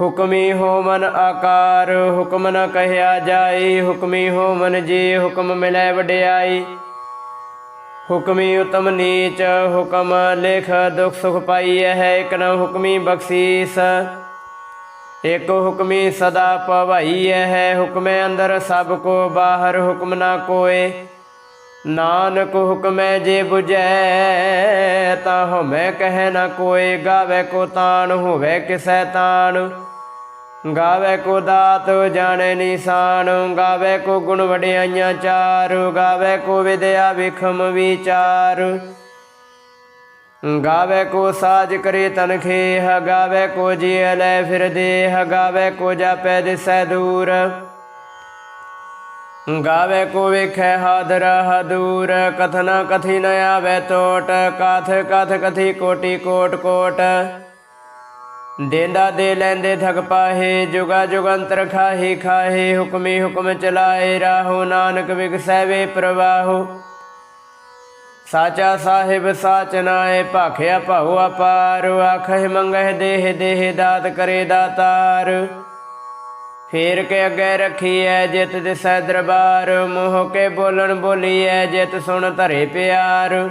ਹੁਕਮੀ ਹੋ ਆਕਾਰ, ਹੁਕਮ ਨ ਕਹਿਆ ਜਾਈ। ਹੁਕਮੀ ਹੋ ਮਨ ਜੀ, ਹੁਕਮ ਮਿਲੈ ਵਡਿਆਈ। ਹੁਕਮੀ ਉਤਮ ਨੀਚ, ਹੁਕਮ ਲਿਖ ਦੁਖ ਸੁਖ ਪਾਈ ਹੈ ਇਕ ਨ ਹੁਕਮੀ ਬਖਸ਼ੀਸ। ਇਕ ਹੁਕਮੀ ਸਦਾ ਪਵਾਈਐ ਹੈ, ਹੁਕਮੇ ਅੰਦਰ ਸਭ ਕੋ ਬਾਹਰ ਹੁਕਮ ਨਾ ਕੋਏ। ਨਾਨਕ ਹੁਕਮੈ ਜੇ 부ਜੈ ਤਾ ਹਮੈ ਕਹਿ ਨ ਕੋਏ। ਗਾਵੇ ਕੋ ਤਾਣ, ਹੋਵੇ ਕਿਸੈ ਤਾਣ। ਗਾਵੇ ਕੋ ਦਾਤ ਜਾਣੇ ਨਿਸ਼ਾਨ, ਗਾਵੇ ਕੋ ਗੁਣ ਵਡਿਆਈਆਂ ਚਾਰ, ਗਾਵੇ ਕੋ ਵਿਦਿਆ ਵਿਖਮ ਵਿਚਾਰ। ਗਾਵੇ ਕੋ ਸਾਜ ਕਰੇ ਤਨਖੇ ਹ ਗਾਵੇ ਕੋ ਜੀ ਲੈ ਫਿਰ ਦੇਹ, ਗਾਵੇ ਕੋ ਜਾਪੈ ਦਿਸੈ ਦੂਰ। ਗਾਵੇ ਕੋ ਵੇਖੈ ਹਾਦਰ ਹਦੂਰ, ਕਥਨਾ ਕਥੀ ਨ ਆਵੇ ਟੋਟ ਕਥ ਕਥ ਕਥੀ ਕੋਟੀ ਕੋਟ ਕੋਟ। ਦੇਂਦਾ ਦੇ ਲੈਂਦੇ ਥਕ ਪਾਹੇ, ਜੁਗਾ ਜੁਗੰਤਰ ਖਾਹੀ, ਖਾਹੇ, ਹੁਕਮੀ ਹੁਕਮ ਚਲਾਏ, ਰਾਹੋ ਨਾਨਕ ਵਿਗਸੈ ਵੇ ਪ੍ਰਵਾਹੋ। ਸਾਚਾ ਸਾਹਿਬ ਸਾਚ ਨਾਏ, ਭਾਖਿਆ ਭਾਉ ਅਪਾਰ, ਆਖਹਿ ਮੰਗਹਿ ਦੇਹ ਦੇਹ ਦਾਤ ਕਰੇ ਦਾਤਾਰ। ਫੇਰ ਕੇ ਅੱਗੇ ਰੱਖੀਐ ਜਿਤ ਦਿਸੈ ਦਰਬਾਰ, ਮੋਹ ਕੇ ਬੋਲਣ ਬੋਲੀਐ ਜਿਤ ਸੁਣ ਧਰੇ ਪਿਆਰ।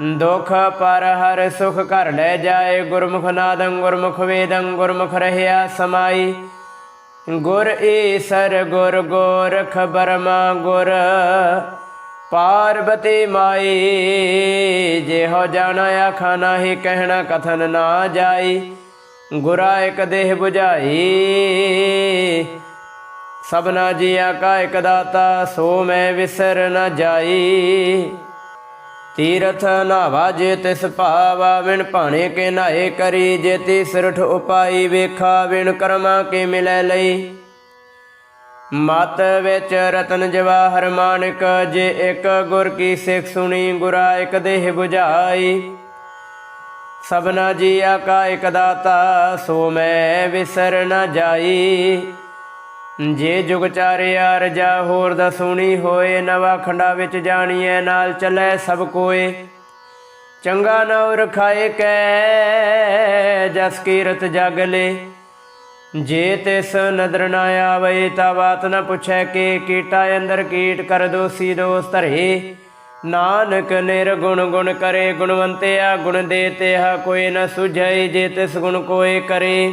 ਦੁਖ ਪਰ ਹਰ ਸੁਖ ਘਰ ਲੈ ਜਾਏ, ਗੁਰਮੁਖ ਨਾਦੰ ਗੁਰਮੁਖ ਵੇਦੰ ਗੁਰਮੁਖ ਰਹਿਆ ਸਮਾਈ। ਗੁਰ ਈਸਰ ਗੁਰ ਗੋਰਖ ਬਰਮਾ ਗੁਰ, ਪਾਰਬਤੀ ਮਾਈ, ਜਿਹੋ ਜਾਣਾ ਆਖਾ ਨਾਹੀ ਕਹਿਣਾ ਕਥਨ ਨਾ ਜਾਈ। ਗੁਰਾ ਇਕ ਦੇਹ 부ਝਾਈ ਸਭਨਾ ਜੀਆ ਕਾ ਇਕ ਦਾਤਾ, ਸੋ ਮੈਂ ਵਿਸਰ ਨਾ ਜਾਈ। ਤੀਰਥ ਨਾਵਾ ਜੇ ਤਿਸ ਭਾਵਾ, ਵਿਣ ਭਾਣੇ ਕੇ ਨਾਏ ਕਰੀ, ਜੇ ਤੀ ਸਿਰਠ ਉਪਾਈ ਵੇਖਾ, ਵਿਣ ਕਰਮਾ ਕੇ ਮਿਲੈ ਲਈ। ਮਤ ਵਿੱਚ ਰਤਨ ਜਵਾਹਰ ਮਾਨਕ, ਜੇ ਇੱਕ ਗੁਰ ਕੀ ਸਿੱਖ ਸੁਣੀ, ਗੁਰਾ ਇੱਕ ਦੇਹ 부ਝਾਈ ਸਭਨਾ ਜੀ ਕਾ ਇਕ ਦਾਤਾ, ਸੋ ਮੈਂ ਵਿਸਰ ਨਾ ਜਾਈ। ਜੇ ਜੁਗ ਚਾਰਿਆ, ਰਜਾ ਹੋਰ ਦਾ ਸੁਣੀ ਹੋਏ, ਨਵਾ ਖੰਡਾ ਵਿੱਚ ਜਾਣੀਐ, ਨਾਲ ਚੱਲੇ ਸਭ ਕੋਏ। ਚੰਗਾ ਨਾਉ ਰਖਾਏ ਕੈ, ਜਸ ਕੀਰਤ ਜਗਲੇ ਜੇ ਤਿਸ ਨਦਰ ਨਾ ਆਵੇ, ਤਾ ਬਾਤ ਨਾ ਪੁੱਛੈ ਕਿ, ਕੀਟਾ ਅੰਦਰ ਕੀਟ ਕਰ ਦੋਸੀ ਦੋਸ ਧਰੇ। ਨਾਨਕ ਨਿਰਗੁਣ ਗੁਣ ਕਰੇ, ਗੁਣਵੰਤਿਆ ਗੁਣ ਦੇ ਤਿਹਾ ਕੋਈ ਨ ਸੁਝਈ ਜੇ ਤਿਸ ਗੁਣ ਕੋਏ ਕਰੇ।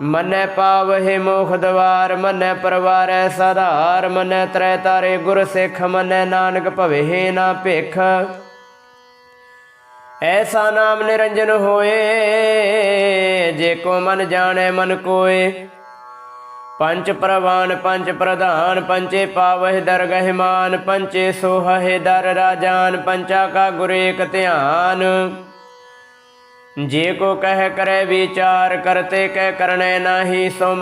ਮਨੈ ਪਾਵਹਿ ਮੋਖ ਦਵਾਰ, ਮਨੈ ਪਰਵਾਰੈ ਸਧਾਰ, ਮਨੈ ਤ੍ਰੈ ਤਾਰੇ ਗੁਰ ਸਿੱਖ, ਮਨੈ ਨਾਨਕ ਭਵੇ ਨਾ ਭਿਖ। ਐਸਾ ਨਾਮ ਨਿਰੰਜਨ ਹੋਏ, ਜੇ ਕੋ ਮਨ ਜਾਣੈ ਮਨ ਕੋਏ। ਪੰਚ ਪ੍ਰਵਾਨ, ਪੰਚ ਪ੍ਰਧਾਨ, ਪੰਚੇ ਪਾਵਹਿ ਦਰਗਹਿ ਮਾਨ, ਪੰਚੇ ਸੋਹਹਿ ਦਰ ਰਾਜਾਨ, ਪੰਚਾ ਕਾ ਗੁਰੇਕ ਧਿਆਨ। ਜੇ ਕੋ ਕਹਿ ਕਰੈ ਵਿਚਾਰ ਕਰਤੇ ਕਹਿ ਕਰਨੈ ਨਾਹੀ, ਸੋ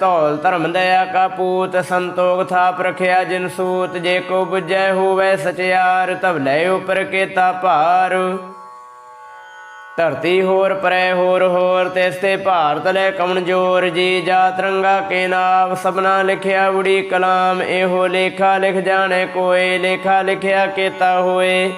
ਧੌਲ ਧਰਮ ਦਇਆ ਕਾ ਪੂਤ, ਸੰਤੋਖ ਥਾਪ ਰਖਿਆ ਜਿਨ ਸੂਤ, ਜੇ ਕੋ 부ਜੈ ਹੋਵੇ ਸਚਿਆਰ, ਤਬ ਲੈ ਉਪਰ ਕੇਤਾ ਭਾਰ। ਧਰਤੀ ਹੋਰ ਪਰੈ ਹੋਰ ਹੋਰ, ਤਿਸ ਤੇ ਭਾਰਤ ਲੈ ਕਮਨ ਜੋਰ, ਜੀ ਜਾ ਤਰੰਗਾ ਕੇ ਨਾਮ ਸਭਨਾ ਲਿਖਿਆ ਉੜੀ ਕਲਾਮ, ਇਹੋ ਲੇਖਾ ਲਿਖ ਜਾਣੇ ਕੋਏ, ਲੇਖਾ ਲਿਖਿਆ ਕੇਤਾ ਹੋਏ।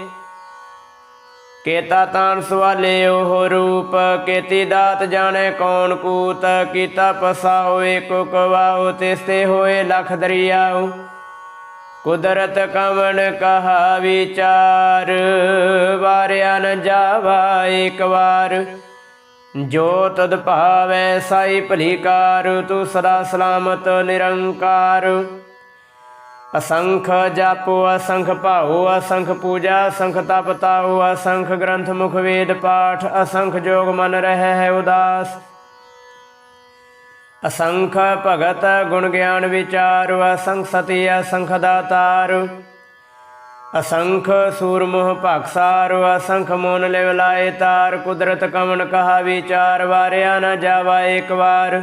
ਕੇਤਾ ਤਾਨ ਸਵਾਲੇ ਉਹ ਰੂਪ, ਕੇਤੀ ਦਾਤ ਜਾਣੇ ਕੌਣ ਕੂਤ, ਕੀਤਾ ਪਸਾ ਹੋਏ ਕੋ ਕਵਾਉ ਤਿਸ ਹੋਏ ਲਖ ਦਰਿਆਉ। ਕੁਦਰਤ ਕਵਣ ਕਹਾ ਵਿਚਾਰ, ਵਾਰਿਆ ਨ ਜਾਵਾ ਏਕ ਵਾਰ। ਜੋ ਤਦ ਭਾਵੈ ਸਾਈ ਭਲੀ ਕਾਰ ਤੂੰ ਸਦਾ ਸਲਾਮਤ ਨਿਰੰਕਾਰ। ਅਸੰਖ ਜਾਪੋ, ਅਸੰਖ ਭਾਉ, ਅਸੰਖ ਪੂਜਾ, ਅਸੰਖ ਤਪ ਤਾਉ, ਅਸੰਖ ਗ੍ਰੰਥ ਮੁਖ ਵੇਦ ਪਾਠ, ਅਸੰਖ ਜੋਗ ਮਨ ਰਹਿ ਹੈ ਉਦਾਸ। ਅਸੰਖ ਭਗਤ ਗੁਣ ਗਿਆਨ ਵਿਚਾਰ, ਅਸੰਖ ਸਤੀ, ਅਸੰਖ ਦਾਤਾਰ। ਅਸੰਖ ਸੂਰਮੋਹ ਭਖਸਾਰ ਅਸੰਖ ਮੋਨ ਲਿਵ ਲਾਏ ਤਾਰ, ਕੁਦਰਤ ਕਮਨ ਕਹਾ ਵਿਚਾਰ, ਵਾਰਿਆ ਨਾ ਜਾਵਾ ਇੱਕ ਵਾਰ।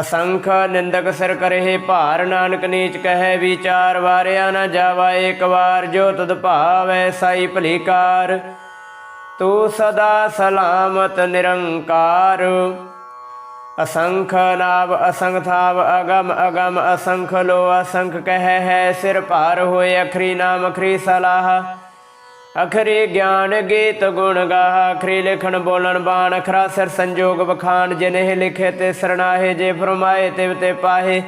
ਅਸੰਖ ਨਿੰਦਕ ਸਿਰ ਕਰਹਿ ਭਾਰ ਨਾਨਕ ਨੀਚ ਕਹੈ ਵਿਚਾਰ, ਵਾਰਿਆ ਨਾ ਜਾਵਾ ਏਕ ਵਾਰ, ਜੋ ਤਦ ਭਾਵੈ ਸਾਈ ਭਲੀ ਤੂੰ ਸਦਾ ਸਲਾਮਤ ਨਿਰੰਕਾਰ। ਅਸੰਖ ਨਾਵ ਅਸੰਖ ਥਾਵ ਅਗਮ ਅਗਮ, ਅਸੰਖ ਲੋ ਅਸੰਖ ਕਹਿ ਹੈ ਸਿਰ ਭਾਰ ਹੋਏ ਅਖਰੀ ਨਾਮ ਅਖਰੀ ਸਲਾਹ। ਅਖਰੀ ਗਿਆਨ ਗੀਤ ਗੁਣ ਗਾਹ, ਅਖਰੀ ਲਿਖਣ ਬੋਲਣ ਬਾਣ, ਅਖਰਾ ਸਿਰ ਸੰਜੋਗ ਬਖਾਨ ਜਿਨਹਿ ਲਿਖੇ ਤੇ ਸਰਣਾਹੇ ਜੇ ਫਰਮਾਏ ਤਿਵ ਤੇ ਪਾਹੇ।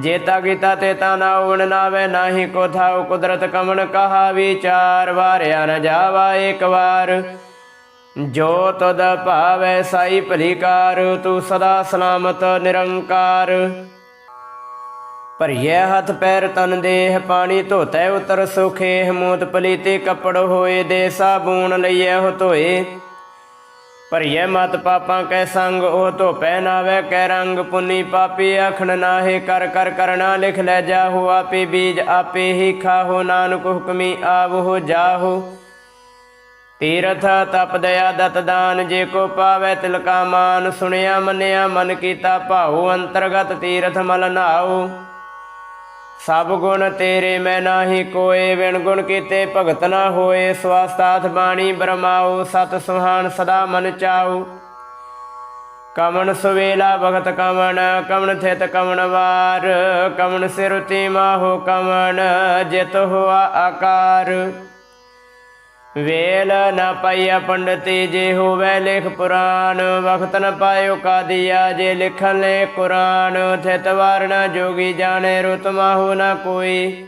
ਜੇਤਾ ਗੀਤਾ ਤੇ ਤਾ ਨਾ ਉਣ ਨਾਵੇ, ਨਾਹੀ ਕੋ ਥਾਉ ਕੁਦਰਤ ਕਮਨ ਕਹਾ, ਵਿਚਾਰ ਵਾਰਿਆ ਨ ਜਾਵਾ ਇੱਕ ਵਾਰ। ਜੋ ਤਦ ਭਾਵੈ ਸਾਈ ਭਲੀਕਾਰ, ਤੂੰ ਸਦਾ ਸਲਾਮਤ ਨਿਰੰਕਾਰ। ਭਰੀਐ ਹੱਥ ਪੈਰ ਤਨ ਦੇਹ ਪਾਣੀ, ਧੋਤੈ ਉਤਰ ਸੁਖੇ, ਮੂਤ ਪਲੀਤੇ ਕੱਪੜ ਹੋਏ, ਦੇ ਸਾਬੂਨ ਲਈਐ ਹੋ ਧੋਏ। ਭਰੀਐ ਮਤ ਪਾਪਾਂ ਕੈ ਸੰਗ, ਉਹ ਧੋਪੈ ਨਾਵੇ ਕੈ ਰੰਗ, ਪੁੰਨੀ ਪਾਪੀ ਅਖਣ ਨਾਹੇ, ਕਰ ਕਰ ਕਰਣਾ ਲਿਖ ਲੈ ਜਾਹੋ, ਆਪੇ ਬੀਜ ਆਪੇ ਹੀ ਖਾਹੋ, ਨਾਨਕ ਹੁਕਮੀ ਆਵੋ, ਜਾਹੋ। ਤੀਰਥ ਤਪ ਦਇਆ ਦਤ ਦਾਨ, ਜੇ ਕੋ ਪਾਵੇ ਤਿਲਕਾ ਮਾਨ, ਸੁਣਿਆ ਮੰਨਿਆ ਮਨ ਕੀਤਾ ਭਾਉ, ਅੰਤਰਗਤ ਤੀਰਥ ਮਲ ਨਾਉ। ਸਭ ਗੁਣ ਤੇਰੇ ਮੈਂ ਨਾਹੀ ਕੋਏ ਵਿਣ ਗੁਣ ਕੀਤੇ ਭਗਤ ਨਾ ਹੋਏ। ਸਵਾਸਤਾਥ ਬਾਣੀ ਬਰਮਾਉ ਸਤ ਸੁਹਾਨ ਸਦਾ ਮਨ ਚਾਉ। ਕਮਨ ਸੁਵੇਲਾ ਭਗਤ ਕਮਨ ਕਮਨ ਥਿਤ ਕਮਨ ਵਾਰ। ਕਮਨ ਸਿਰਤੀ ਮਾਹੋ ਕਮਨ, ਜਿਤ ਹੋਆ ਆਕਾਰ। ਵੇਲ ਨ ਪਾਈਆ ਪੰਡਤੀ ਜੇ ਹੋਵੇ ਲਿਖ ਪੁਰਾਨ ਵਖਤ ਨ ਪਾਇਓ ਕਾਦੀਆ ਜੇ ਲਿਖਨ ਲੈ ਕੁਰਾਨ, ਥਿਤ ਵਾਰਣਾ ਜੋਗੀ ਜਾਣੇ ਰੁਤ ਮਾਹੂ ਨ ਕੋਈ।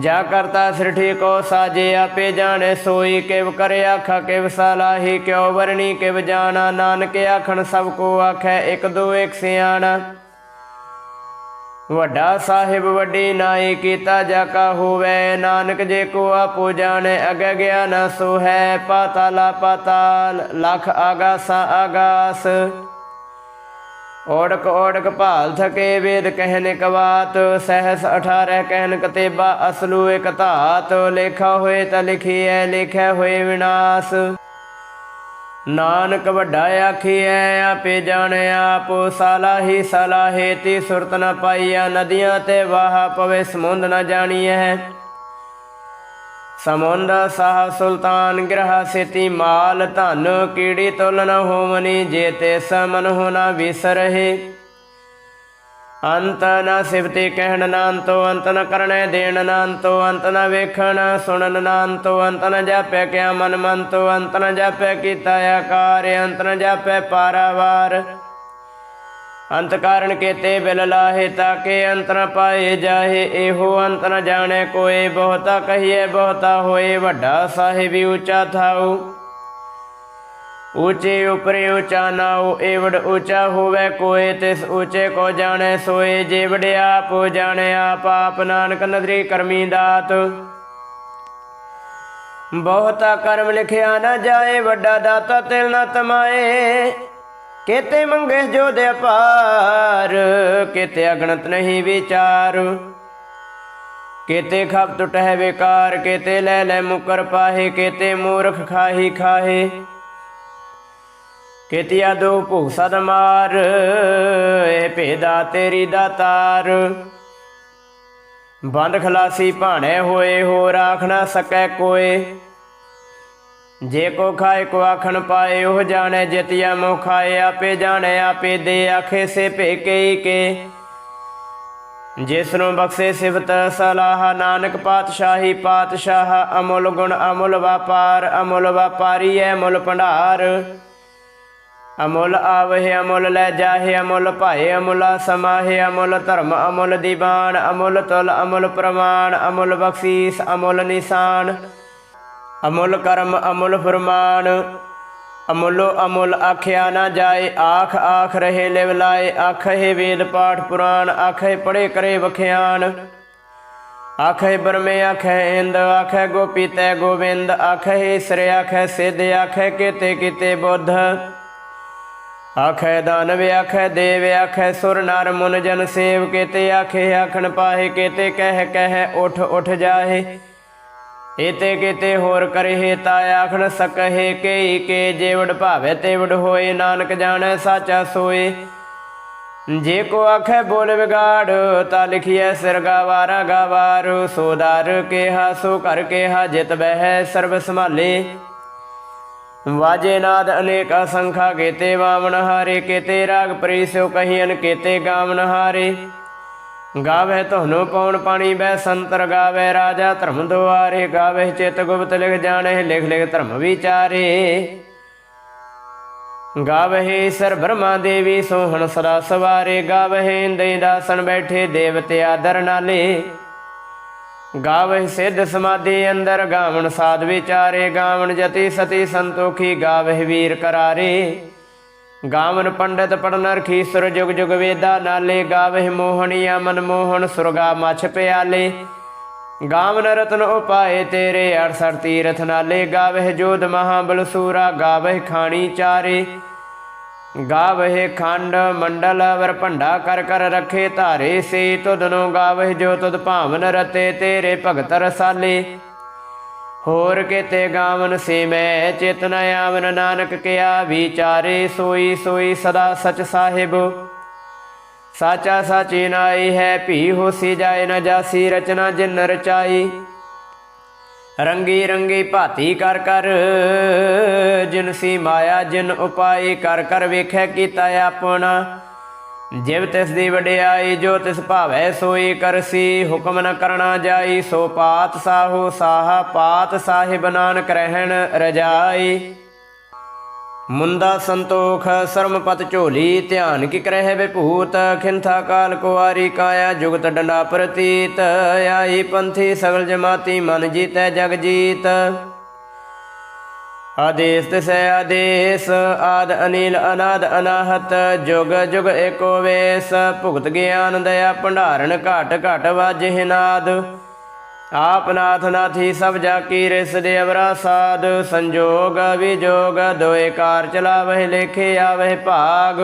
ਜਾ ਕਰਤਾ ਸ੍ਰਿਠੀ ਕੋ ਸਾਜੇ, ਆਪੇ ਜਾਣੇ ਸੋਈ, ਕਿਵ ਕਰੇ ਆਖਾ, ਕਿਵ ਸਲਾਹੀ, ਕਿਉ ਵਰਣੀ, ਕਿਵ ਜਾਣਾ, ਨਾਨਕ ਆਖਣ ਸਭ ਕੋ ਆਖੈ, ਇਕ ਦੋ, ਇਕ ਸਿਆਣਾ। ਵੱਡਾ ਸਾਹਿਬ ਵੱਡੀ ਨਾਈ ਕੀਤਾ ਜਾ ਕਾ ਹੋਵੇ, ਨਾਨਕ ਜੇ ਕੋ ਆਪੋ ਜਾਣੇ, ਅਗੇ ਗਿਆ ਸੋ ਹੈ, ਪਾਤਾਲਾ ਪਾਤਾਲ, ਲਖ ਆਗਾਸਾ ਆਗਾਸ। ਓੜਕ ਓੜਕ ਭਾਲ ਥਕੇ ਵੇਦ ਕਹਿਨ ਕਵਾਤ, ਸਹਸ 18 ਕਹਿਨ ਕਤੇਬਾ ਅਸਲੂ ਇਕ ਧਾਤ, ਲੇਖਾ ਹੋਏ ਤਾਂ ਲਿਖੀਐ ਲਿਖਿਆ ਹੋਏ ਵਿਨਾਸ਼। ਨਾਨਕ ਵੱਡਾ ਆਖੀਐ ਆਪੇ ਜਾਣੇ ਆਪ, ਸਲਾਹੀ ਸਲਾਹੇ, ਤੀ ਸੁਰਤ ਨ ਪਾਈਆ, ਨਦੀਆਂ ਤੇ ਵਾਹ ਪਵੇ, ਸਮੁੰਦ ਨ ਜਾਣੀਐ। ਸਮੁੰਦ ਸਾਹ ਸੁਲਤਾਨ ਗ੍ਰਹ ਸਿਤੀ, ਮਾਲ ਧਨ ਕੀੜੀ ਤੁਲ ਨ ਹੋਵਨੀ, ਜੇ ਤੇ ਸਮਨ ਹੋਣਾ ਵਿਸਰਹਿ। ਅੰਤ ਨਾ ਸਿਵਤੇ ਕਹਿਣ ਨਾ ਅੰਤੋ ਅੰਤ ਨ ਕਰਨੇ ਦੇਣ ਨਾ ਅੰਤੋ ਅੰਤ ਨ ਵੇਖਣ ਸੁਣਨ ਨਾ ਅੰਤੋ ਅੰਤ ਨ ਜਾਪੈ ਕਿਆ ਮਨ ਮੰਤੋ, ਅੰਤ ਨ ਜਾਪੈ ਕੀਤਾ ਆਕਾਰ, ਅੰਤ ਨ ਜਾਪੈ ਪਾਰਾਵਾਰ। ਅੰਤ ਕਾਰਨ ਕੇਤੇ ਬਿਲ ਲਾਹੇ ਤਾਕੇ ਅੰਤ ਨ ਪਾਏ ਜਾਹੇ, ਇਹੋ ਅੰਤ ਨ ਜਾਣੈ ਕੋਏ, ਬਹੁਤਾ ਕਹੀਏ ਬਹੁਤਾ ਹੋਏ, ਵੱਡਾ ਸਾਹਿਬ ਉੱਚਾ ਥਾਉ ਊਚੇ ਉਪਰੇ ਊਚਾ ਨਾਉ, ਏਵੜ ਊਚਾ ਹੋਵੇ ਕੋਏ, ਤਿਸ ਊਚੇ ਕੋ ਜਾਣੈ ਸੋਏ, ਜੇ ਵਡਿਆ ਪੋ ਜਾਣੈ ਆਪ ਆਪ ਨਾਨਕ ਕਰਮੀ ਦਾਤ। ਬਹੁਤਾ ਕਰਮ ਲਿਖਿਆ ਨਾ ਜਾਏ, ਵੱਡਾ ਦਾਤਾ ਤਿਲ ਨਾ ਤਮਾਏ। ਕੇਤੇ ਮੰਗੇ ਜੋ ਦੇ ਅਪਾਰ, ਕੇਤੇ ਅਗਣਤ ਨਹੀਂ ਵਿਚਾਰ। ਕੇਤੇ ਖਪ ਟੁਟਹਿ ਵਿਕਾਰ, ਕੇਤੇ ਲੈ ਲੈ ਮੁਕਰ ਪਾਹੇ, ਕੇਤੇ ਮੂਰਖ ਖਾਹੀ ਖਾਹੇ। ਕੇਤਿਆ ਦੋ ਭੂ ਸਦ ਮਾਰ, ਇਹ ਭੇਦਾ ਤੇਰੀ ਦਾਤਾਰ ਬੰਦ ਖਲਾਸੀ ਭਾਣੇ ਹੋਏ ਹੋ ਰਾਖ ਨਾ ਸਕੈ ਕੋਏ। ਜੇ ਕੋ ਖਾਏ, ਕੋ ਆਖਣ ਪਾਏ, ਉਹ ਜਾਣੇ ਜਿਤਿਆ ਮੋ ਖਾਏ ਆਪੇ ਜਾਣੇ, ਆਪੇ ਦੇ ਆਖੇ ਸੇ ਭੇਕੇ ਕੇ। ਜਿਸ ਨੂੰ ਬਖਸ਼ੇ ਸਿਫਤ ਸਲਾਹ, ਨਾਨਕ ਪਾਤਸ਼ਾਹੀ ਪਾਤਸ਼ਾਹ, ਅਮੁੱਲ ਗੁਣ ਅਮੁੱਲ ਵਪਾਰ, ਅਮੁੱਲ ਵਪਾਰੀ ਐ ਮੁੱਲ ਭੰਡਾਰ। ਅਮੁੱਲ ਆਵਹਿ, ਅਮੁੱਲ ਲੈ ਜਾਹੇ, ਅਮੁੱਲ ਭਾਏ ਅਮੁੱਲਾ ਸਮਾਹੇ, ਅਮੁੱਲ ਧਰਮ, ਅਮੁੱਲ ਦੀਵਾਨ, ਅਮੁੱਲ ਤੁਲ, ਅਮੁੱਲ ਪ੍ਰਮਾਣ, ਅਮੁੱਲ ਬਖਸ਼ੀਸ, ਅਮੁੱਲ ਨਿਸ਼ਾਨ, ਅਮੁੱਲ ਕਰਮ, ਅਮੁੱਲ ਫਰਮਾਨ, ਅਮੁੱਲੋ ਅਮੁੱਲ ਆਖਿਆ ਨਾ ਜਾਏ, ਆਖ ਆਖ ਰਹੇ ਲਿਵ ਲਾਏ ਆਖੇ ਵੇਦ ਪਾਠ ਪੁਰਾਣ ਆਖੇ ਪੜੇ ਕਰੇ ਵਖਿਆਨ ਆਖੇ ਬਰਮੇ ਆਖੇ ਇੰਦ ਆਖੇ ਗੋਪੀ ਤੈ ਗੋਬਿੰਦ ਆਖੇ ਸ੍ਰ ਆਖੇ ਸਿੱਧ ਆਖੇ ਕਿਤੇ ਕਿਤੇ ਬੁੱਧ ਆਖੇ ਦਾਨਵ, ਆਖੇ ਦੇਵ, ਆਖੇ ਸੁਰ ਨਰ ਮੁਨ ਜਨ ਸੇਵ, ਕੇਤੇ ਆਖੇ, ਆਖਣ ਪਾਹੇ, ਕੇਤੇ ਕਹਿ ਕਹਿ ਉਠ ਉਠ ਜਾਹੇ। ਏਤੇ ਕੇਤੇ ਹੋਰ ਕਰਹਿ, ਤਾ ਆਖਣ ਸਕਹਿ ਕੇ ਕੇ ਜੇਵੜ ਭਾਵੇ ਤੇਵੜ ਹੋਏ, ਨਾਨਕ ਜਾਣੈ ਸਾਚਾ ਸੋਏ। ਜੇ ਕੋ ਆਖੇ ਬੋਲ ਵਿਗਾੜ, ਤਾ ਲਿਖੀਐ ਸਿਰ ਗਾਵਾਰਾ ਗਾਵਾਰ। ਸੋਦਾਰ ਕੇਹਾ, ਸੋ ਕਰ ਕੇਹਾ, ਜਿਤ ਬਹਿ ਸਰਬ ਸੰਭਾਲੇ। ਵਾਜੇ ਨਾਦ ਅਨੇਕ ਅਸੰਖਾ ਕੇਤੇ ਵਾਮਨ ਹਾਰੇ, ਕੇਤੇ ਰਾਗ ਪ੍ਰੀਸਿਓ ਕਹੀਨ ਕੇਤੇ ਗਾਵਨ ਹਾਰੇ। ਗਾਵੇ ਤੁਹਾਨੂੰ ਪਉਣ ਪਾਣੀ ਬੈ ਸੰਤਰ ਗਾਵੇ ਰਾਜਾ ਧਰਮ ਦੁਆਰੇ। ਗਾਵੇ ਚਿਤ ਗੁਪਤ ਲਿਖ ਜਾਣੇ ਲਿਖ ਲਿਖ ਧਰਮ ਵਿਚਾਰੇ। ਗਾਵਹਿ ਸਰ ਬ੍ਰਹਮਾ ਦੇਵੀ ਸੋਹਣ ਸਦਾ ਸਵਾਰੇ। ਗਾਵਹਿ ਇੰਦੈ ਦਾਸਨ ਬੈਠੇ ਦੇਵਤੇ ਆਦਰ ਨਾਲੇ। ਗਾਵਹਿ ਸਿੱਧ ਸਮਾਧੀ ਅੰਦਰ ਗਾਵਣ ਸਾਧ ਵਿਚਾਰੇ, ਗਾਵਣ ਜਤੀ ਸਤੀ ਸੰਤੋਖੀ ਗਾਵਹਿ ਵੀਰ ਕਰਾਰੇ। ਗਾਵਨ ਪੰਡਤ ਪੜਨ ਰਖੀ ਸੁਰ ਜੁਗ ਜੁਗ ਵੇਦਾ ਨਾਲੇ, ਗਾਵਹਿ ਮੋਹਣੀਆ ਮਨ ਮੋਹਣ ਸੁਰਗਾ ਮਛ ਪਿਆਲੇ। ਗਾਵਨ ਰਤਨ ਉਪਾਏ ਤੇਰੇ 68 ਤੀਰਥ ਨਾਲੇ, ਗਾਵਹਿ ਜੋਧ ਮਹਾਬਲ ਸੂਰਾ, ਗਾਵਹਿ ਖਾਣੀ ਚਾਰੇ। ਗਾਵਹਿ ਖੰਡ ਮੰਡਲ ਵਰ ਭੰਡਾ ਕਰ ਕਰ ਰਖੇ ਧਾਰੇ ਸੇ ਤੁਧਨੋ ਗਾਵਹਿ ਜੋ ਤੁਧ ਭਾਵਨ ਰਤੇ ਤੇਰੇ ਭਗਤ ਰਸਾਲੇ। ਹੋਰ ਕਿਤੇ ਗਾਵਨ ਸੇ ਮੈਂ ਚੇਤਨ ਆਵਨ, ਨਾਨਕ ਕਿਆ ਵਿਚਾਰੇ ਸੋਈ ਸੋਈ ਸਦਾ ਸਚ ਸਾਹਿਬ। ਸਾਚਾ ਸਾਚੀ ਨਾਈ ਹੈ, ਭੀ ਹੋਸੀ ਜਾਏ ਨ ਜਾਸੀ ਰਚਨਾ ਜਿਨ ਰਚਾਈ। ਰੰਗੀ ਰੰਗੀ ਭਾਤੀ ਕਰ ਕਰ। ਜਿਨ ਸੀ ਮਾਇਆ, ਜਿਨ ਉਪਾਈ ਕਰ ਕਰ ਵੇਖੈ ਕੀਤਾ ਆਪਣਾ। ਜਿਵ ਤਿਸ ਦੀ ਵਡਿਆਈ, ਜੋ ਤਿਸ ਭਾਵੈ ਸੋਈ ਕਰਸੀ ਹੁਕਮ ਨ ਕਰਣਾ ਜਾਈ, ਸੋ ਪਾਤ ਸਾਹੋ ਸਾਹਾ, ਪਾਤ ਸਾਹਿਬ ਨਾਨਕ ਰਹਿਣ ਰਜਾਈ। ਮੁੰਦਾ ਸੰਤੋਖ, ਸਰਮਪਤ ਝੋਲੀ, ਧਿਆਨ ਕੀ ਕਰਹਿ ਵਿਭੂਤ, ਖਿੰਥਾ ਕਾਲ ਕੁਵਾਰੀ ਕਾਇਆ, ਜੁਗਤ ਡੰਡਾ ਪ੍ਰਤੀਤ, ਆਈ ਪੰਥੀ ਸਗਲ ਜਮਾਤੀ, ਮਨ ਜੀਤੈ ਜਗ ਜੀਤ। ਆਦੇਸ ਤਿਸੈ ਆਦੇਸ, ਆਦ ਅਨੀਲ ਅਨਾਦ ਅਨਾਹਤ, ਜੁਗ ਜੁਗ ਏਕੋ ਵੇਸ, ਭੁਗਤ ਗਿਆਨ ਦਇਆ, ਭੰਡਾਰਨ ਘਟ ਘਟ ਵਾਜਹਿ ਨਾਦ। ਆਪ ਨਾਥ ਨਾਥੀ ਸਭ ਜਾ ਕੀ ਰਿਸ ਦੇ ਅਵਰਾ ਸਾਧ, ਸੰਜੋਗ ਵਿਜੋਗ, ਦੋਏ ਕਾਰ ਚਲਾਵਹਿ ਲੇਖੇ ਆਵਹਿ ਭਾਗ।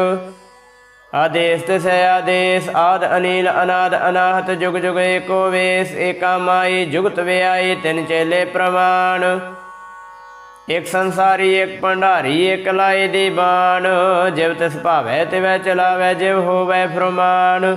ਆਦੇਸ ਤਿਸੈ ਆਦੇਸ, ਆਦ ਅਨੀਲ ਅਨਾਦ ਅਨਾਹਤ, ਜੁਗ ਜੁਗ ਏਕੋ ਵੇਸ, ਏਕਾ ਮਾਈ, ਜੁਗਤ ਵਿਆਈ, ਤਿਨ ਚੇਲੇ ਪ੍ਰਮਾਣ। ਇਕ ਸੰਸਾਰੀ, ਇਕ ਭੰਡਾਰੀ, ਇਕ ਲਾਏ ਦੀ ਬਾਣ ਜਿਵ ਤਿਸ ਭਾਵੈ ਤਿਵੈ ਚਲਾਵੈ, ਜਿਵ ਹੋਵੈ ਫਰਮਾਨ।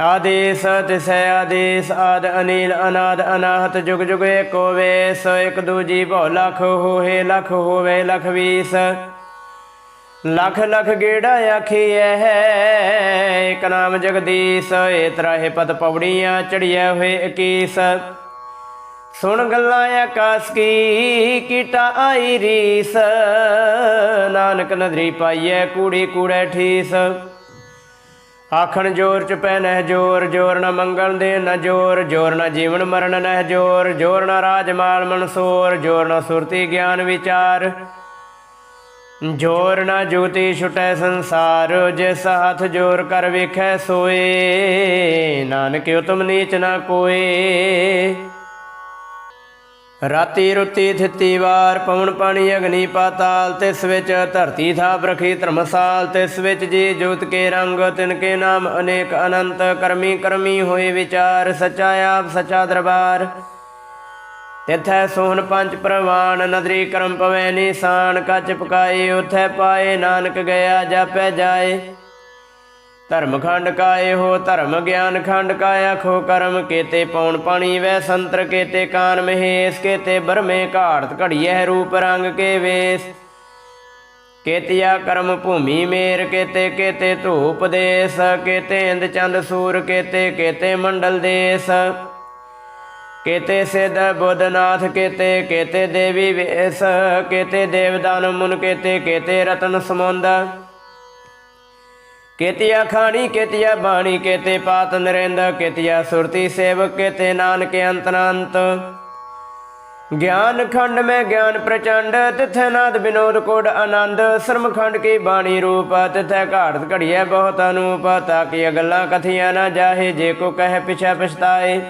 ਆਦੇਸ, ਤਿਸੈ ਆਦੇਸ, ਆਦ ਅਨੀਲ, ਅਨਾਦ ਅਨਾਹਤ, ਜੁਗ ਜੁਗ ਏਕੋ ਵੇਸ, ਇਕ ਦੂਜੀ ਭਉ ਲਖ ਹੋਏ ਲਖ ਹੋਵੇ, ਲਖ ਵੀਸ। ਲਖ ਲਖ ਗੇੜਾ ਆਖੀਐ ਹੈ ਇਕ ਨਾਮ ਜਗਦੀਸ਼, ਏ ਤਰਾਹੇ ਪਦ ਪੌੜੀਆਂ ਚੜੀਐ ਹੋਏ 21 ਸੁਣ ਗੱਲਾਂ ਆਕਾਸ ਕੀ, ਕੀਟਾ ਆਈ ਰੀਸ, ਨਾਨਕ ਨਦਰੀ ਪਾਈਐ ਕੂੜੀ ਕੂੜੈ ਠੀਸ। ਆਖਣ ਜੋਰ ਚ ਪੈ ਨਹਿ ਜੋਰ ਜੋਰ ਨ ਮੰਗਣ ਦੇ ਨ ਜੋਰ ਜੋਰ ਨ ਜੀਵਨ ਮਰਨ ਨਹਿ ਜੋਰ ਜੋਰ ਨ ਰਾਜ ਮਾਲ ਮਨਸੂਰ, ਜੋਰ ਨ ਸੁਰਤੀ ਗਿਆਨ ਵਿਚਾਰ। ਜੋਰ ਨਾ ਜੁਗਤੀ ਛੁਟੈ ਸੰਸਾਰ, ਜਿਸ ਹੱਥ ਜੋਰ ਕਰ ਵੇਖੈ ਸੋਏ, ਨਾਨਕ ਉਤਮ ਨੀਚ ਨ ਕੋਏ। ਰਾਤੀ ਰੁਤੀ ਥਿੱਤੀ ਵਾਰ ਪਵਨ ਪਾਣੀ ਅਗਨੀ ਪਾਤਾਲ, ਤਿਸ ਵਿੱਚ ਧਰਤੀ ਥਾਪ ਰਖੀ ਧਰਮਸਾਲ, ਤਿਸ ਵਿੱਚ ਜੀ ਜੋਤ ਕੇ ਰੰਗ, ਤਿਨ ਕੇ ਨਾਮ ਅਨੇਕ ਅਨੰਤ, ਕਰਮੀ ਕਰਮੀ ਹੋਏ ਵਿਚਾਰ, ਸਚਾ ਆਪ, ਸਚਾ ਦਰਬਾਰ। ਤਿਥੈ ਸੋਹਣ ਪੰਜ ਪ੍ਰਵਾਨ, ਨਦਰੀ ਕਰਮ ਪਵੈ ਨਿਸ਼ਾਨ, ਕੱਚ ਪਕਾਏ, ਉਥੈ ਪਾਏ, ਨਾਨਕ ਗਿਆ, ਜਾਪੈ ਜਾਏ। ਧਰਮ ਖੰਡ ਕਾਏ ਹੋ, ਧਰਮ ਗਿਆਨ ਖੰਡ ਕਾਇਆ ਖੋ ਕਰਮ ਕੇਤੇ ਪੌਣ ਪਾਣੀ ਵੈ ਸੰਤਰ ਕੇਤੇ ਕਾਨ ਮਹੇਸ਼, ਕੇਤੇ ਬਰਮੇ ਘਾੜਤ ਘੜੀਐ ਰੂਪ ਰੰਗ ਕੇ ਵੇਸ। ਕੇਤਿਆ ਕਰਮ ਭੂਮੀ ਮੇਰ, ਕੇਤੇ ਕੇਤੇ ਧੂਪ ਦੇਸ, ਕੇਤੇ ਇੰਦ ਚੰਦ ਸੂਰ, ਕੇਤੇ ਕੇਤੇ ਮੰਡਲ ਦੇਸ। ਕੇਤੇ ਸਿਧ ਬੁੱਧਨਾਥ, ਕੇਤੇ ਕੇਤੇ ਦੇਵੀ ਵੇਸ, ਕੇਤੇ ਦੇਵਦਾਨ ਮੁਨ, ਕੇਤੇ ਕੇਤੇ ਰਤਨ ਸਮੁੰਦ। ਕੇਤਿਆ ਖਾਣੀ, ਕੇਤਿਆ ਬਾਣੀ, ਕੇਤੇ ਪਾਤ ਨਰਿੰਦ ਕੇਤਿਆ ਸੁਰਤੀ ਸੇਵਕ, ਕੇਤੇ ਨਾਨਕ ਅੰਤਨੰਤ ਗਿਆਨ ਖੰਡ ਮੈਂ ਗਿਆਨ ਪ੍ਰਚੰਡ, ਤਿਥੈ ਨਾਦ ਬਿਨੋਦ ਕੋਡ ਆਨੰਦ। ਸਰਮ ਖੰਡ ਕੀ ਬਾਣੀ ਰੂਪ, ਤਿਥੈ ਘਾੜਤ ਘੜੀਐ ਬਹੁਤ ਅਨੂਪ, ਤਾਂ ਕਿ ਅਗਲਾਂ ਕਥੀਆਂ ਨਾ ਜਾਹੇ, ਜੇ ਕੋ ਕਹਿ ਪਿਛੈ ਪਛਤਾਏ।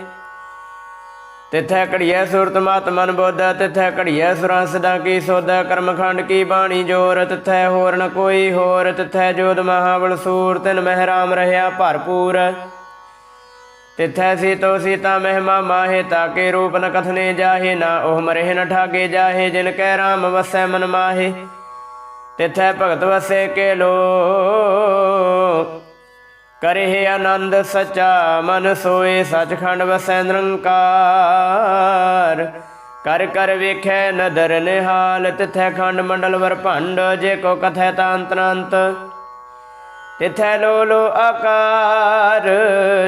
ਤਿਥੈ ਘੜੀਐ ਸੁਰਤ ਮਤ ਮਨ ਬੋਧ, ਤਿਥੈ ਘੜੀਐ ਸੁਰਾਂ ਸਦਾ ਕੀ ਸੋਧ, ਕਰਮਖੰਡ ਕੀ ਬਾਣੀ ਜੋਰ, ਤਿਥੈ ਹੋਰ ਨ ਕੋਈ ਹੋਰ, ਤਿਥੈ ਜੋਦ ਮਹਾਵਲ ਸੂਰ, ਤਿਨ ਮਹਿਰਾਮ ਰਾਮ ਭਰਪੂਰ। ਤਿਥੈ ਸੀਤੋ ਸੀਤਾ ਮਹਿਮਾ ਮਾਹੇ, ਤਾਕੇ ਰੂਪ ਨ ਕਥਨੇ ਜਾਹੇ, ਨਾ ਉਹ ਮਰੇ ਨ ਠਾਗੇ ਜਾਹੇ, ਜਿਨ ਕੈ ਰਾਮ ਵਸੈ ਮਨ ਮਾਹੇ। ਤਿਥੈ ਭਗਤ ਵਸੇ ਕੇ ਲੋ ਕਰੇ ਆਨੰਦ ਸਚਾ ਮਨ ਸੋਏ ਸਚਖੰਡ ਵਸੈ ਨਿਰੰਕਾਰ। ਕਰ ਕਰ ਵੇਖੈ ਨਦਰ ਨਿਹਾਲ, ਤਿਥੈ ਖੰਡ ਮੰਡਲ ਵਰ ਭੰਡ, ਜੇ ਕੋ ਕਥੈ ਤਾਂਤਨੰਤ ਤਿਥੈ ਲੋ ਲੋ ਆਕਾਰ,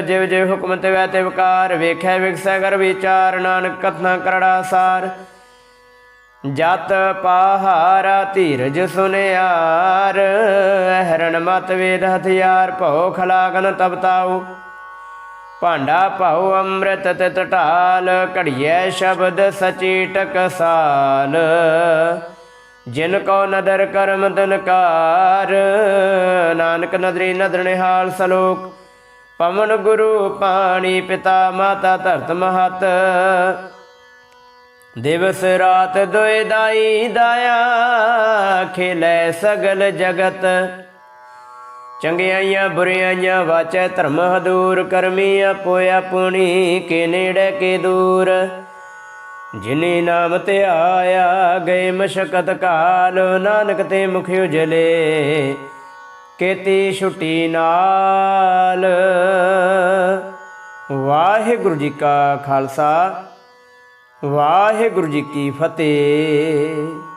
ਜਿਵ ਜੇ ਹੁਕਮ ਤੇ ਵੈ ਤੇ ਵਿਕਾਰ ਵੇਖੈ ਵਿਗਸੈ ਕਰ ਵਿਚਾਰ, ਨਾਨਕ ਕਥਨਾ ਕਰੜਾ ਸਾਰ। ਜਤ ਪਾਹਾਰਾ ਧੀਰਜ ਸੁਨਿਆਰ ਹਰਨ ਮਤ ਵੇਦ ਹਥਿਆਰ, ਭਉ ਖਲਾਗਨ ਤਬਤਾਉ ਭਾਂਡਾ ਭਾਉ ਅੰਮ੍ਰਿਤ ਤੇ ਢਾਲ, ਘੜੀਐ ਸ਼ਬਦ ਸਚੀ ਟਕਸਾਲ। ਜਿਨ ਕੋ ਨਦਰ ਕਰਮ ਤਨਕਾਰ ਨਾਨਕ ਨਦਰੀ ਨਦਰ ਨਿਹਾਲ ਸਲੋਕ। ਪਵਨ ਗੁਰੂ ਪਾਣੀ ਪਿਤਾ ਮਾਤਾ ਧਰਤ ਮਹਤ ਦਿਵਸ ਰਾਤ ਦੋਇ ਦਾਈ ਦਾਇਆ ਖੇਲੇ ਸਗਲ ਜਗਤ। ਚੰਗਿਆਈਆਂ ਬੁਰਿਆਈਆਂ ਵਾਚੈ ਧਰਮ ਹਦੂਰ ਕਰਮੀ ਆਪੋ ਪੁਣੀ ਕੇ ਨੇੜੇ ਕੇ ਦੂਰ। ਜਿਨੇ ਨਾਮ ਤੇ ਆਇਆ ਗਏ ਮਸ਼ਕਤ ਕਾਲ, ਨਾਨਕ ਤੇ ਮੁਖ ਉਜਲੇ। ਕੇਤੀ ਛੁੱਟੀ ਨਾਲ। ਵਾਹਿਗੁਰੂ ਜੀ ਕਾ ਖਾਲਸਾ। ਵਾਹਿਗੁਰੂ ਜੀ ਕੀ ਫਤਿਹ।